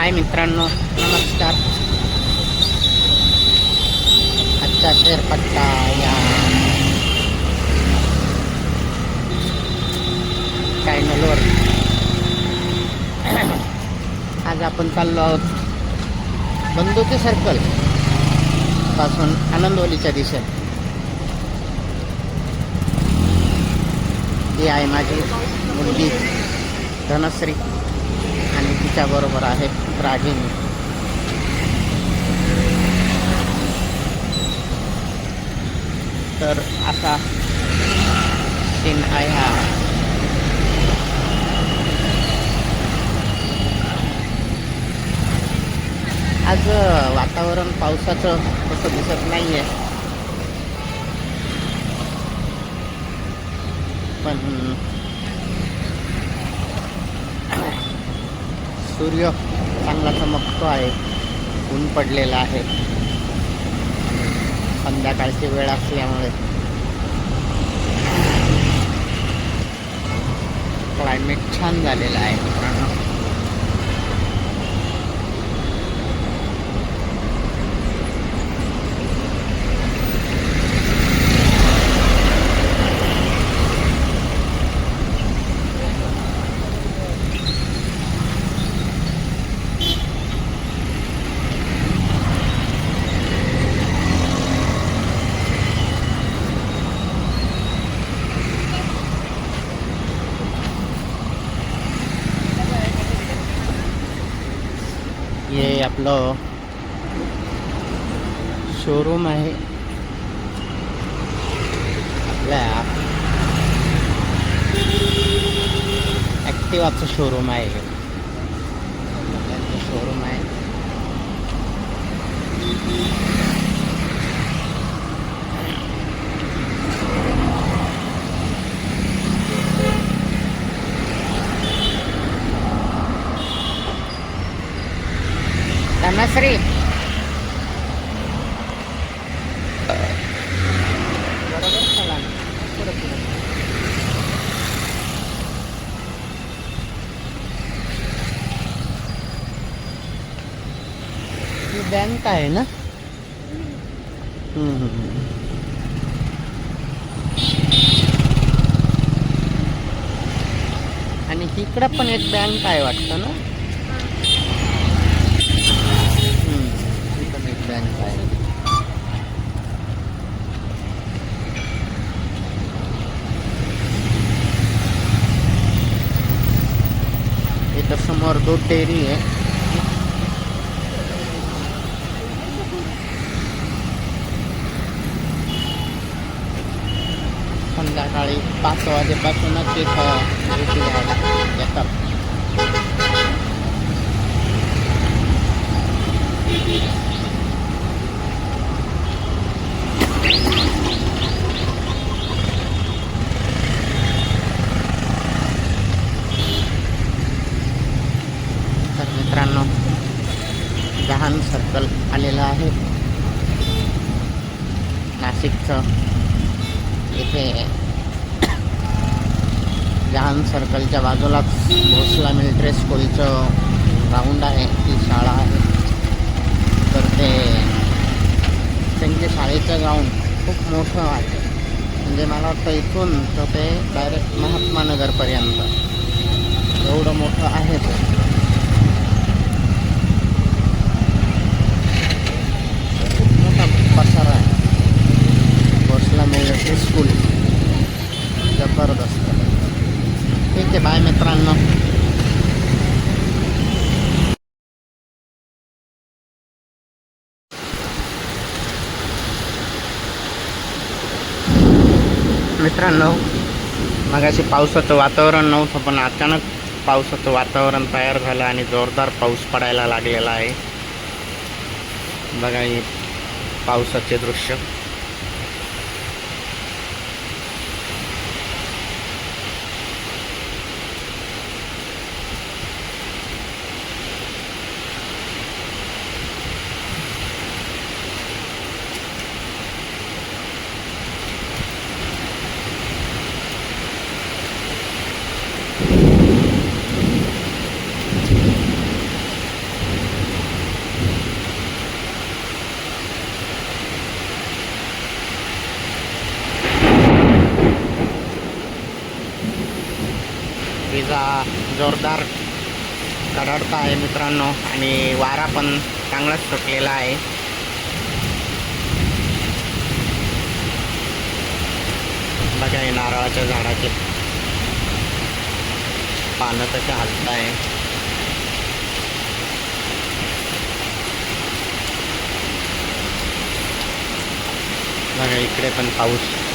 हाय मित्रांनो नमस्कार. आजचा फेरपट्टा या. चॅनलवर आज आपण चाललो आहोत बंदुकी सर्कलपासून आनंदवलीच्या दिशेत. ही आहे माझी मुलगी धनश्री. आणि तिच्याबरोबर आहे रागिनी तर असा सीन आहे हा आज वातावरण पावसाचं तसं दिसत नाही आहे पण सूर्य चांगला चमकतो आहे. ऊन पडलेला आहे. संध्याकाळची वेळ असल्यामुळे. क्लायमेट छान झालेलं आहे मित्रांनो हे आपलं शोरूम आहे. आपल्या ॲक्टिवाचं शोरूम आहे हे. शोरूम आहे ही बँक आहे ना? हम्म. आणि इकडं पण एक बँक आहे वाटतं ना हम्म, ही पण एक बँक आहे इथं समोर दूध डेअरी आहे. संध्याकाळी पाच वाजेपासूनच इथं ड्युटी येतात. मित्रांनो. लहान सर्कल आलेलं आहे. नाशिकचं. इथे जहान सर्कलच्या बाजूलाच भोसला मिलिटरी स्कूलचं ग्राउंड आहे. ती शाळा आहे. तर ते त्यांच्या शाळेचं ग्राउंड खूप मोठं आहे. म्हणजे मला वाटतं इथून तर ते डायरेक्ट महात्मा नगरपर्यंत एवढं मोठं आहे ते खूप मोठा पसारा आहे भोसला मिलिटरी स्कूल जबरदस्त ठीक बाय मित्रांनो मित्रांनो मगाशी पावसाचं वातावरण नव्हतं पण अचानक पावसाचं वातावरण तयार झालं आणि जोरदार पाऊस पडायला लागलेला आहे बघा हे पावसाचे दृश्य पावसाचा जोरदार कडकडता आहे मित्रांनो. आणि वारा पण चांगलाच सुटलेला आहे. बघा हे नारळाच्या झाडाचे पानं तसे हलत आहे. बघा इकडे पण पाऊस.